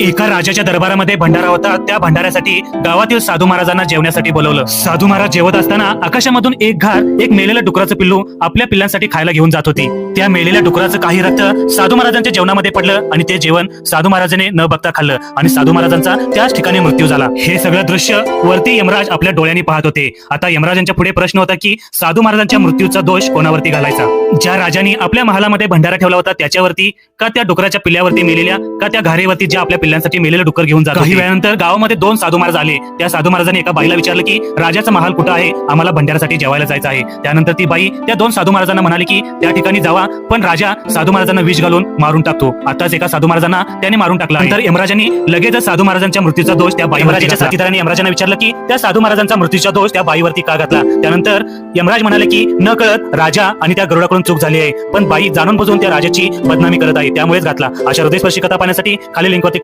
एका राजाच्या दरबारामध्ये भंडारा होता. त्या भंडाऱ्यासाठी गावातील साधू महाराजांना जेवण्यासाठी बोलवलं. साधू महाराज जेवत असताना आकाशामधून एक घार एक मेलेलं डुकराचं पिल्लू आपल्या पिल्लांसाठी खायला घेऊन जात होती. त्या मेलेल्या डुकराचं काही रक्त साधू महाराजांच्या जेवणामध्ये पडलं आणि ते जेवण साधू महाराजाने न बघता खाल्लं आणि साधू महाराजांचा त्याच ठिकाणी मृत्यू झाला. हे सगळं दृश्य वरती यमराज आपल्या डोळ्यांनी पाहत होते. आता यमराजांच्या पुढे प्रश्न होता की साधू महाराजांच्या मृत्यूचा दोष कोणावरती घालायचा? ज्या राजांनी आपल्या महालामध्ये भंडारा ठेवला होता त्याच्यावरती का त्या डुकराच्या पिल्ल्यावरती मेलेल्या का त्या घारेवरती ज्या आपल्या पिल्लांसाठी मेलेलं डुकर घेऊन जात काही वेळानंतर गावामध्ये दोन साधू महाराज आले त्या साधू महाराजांनी एका बाईला विचारलं की राजाचा महाल कुठं आहे? आम्हाला भंडारासाठी जेवायला जायचं आहे. त्यानंतर ती बाई त्या दोन साधू महाराजांना म्हणाली की त्या ठिकाणी जावा पण राजा साधू महाराजांना विष घालून मारून टाकतो. आताच एका साधू महाराजांना त्याने मारून टाकला नंतर यमराजांनी लगेचच साधू महाराजांच्या मृत्यूचा दोष त्या बाई यमराजाच्या साथीदारांनी यमराजांना विचारलं की त्या साधू महाराजांचा मृत्यूचा दोष त्या बाईवरती का घातला? त्यानंतर यमराज म्हणाले की न कळत राजा आणि त्या गरुडाकडून चूक झाली आहे पण बाई जाणून बुजून त्या राजाची बदनामी करत आहे त्यामुळेच घातला. अशा हृदयस्पर्शी कथा पाहण्यासाठी खाली लिंकवरती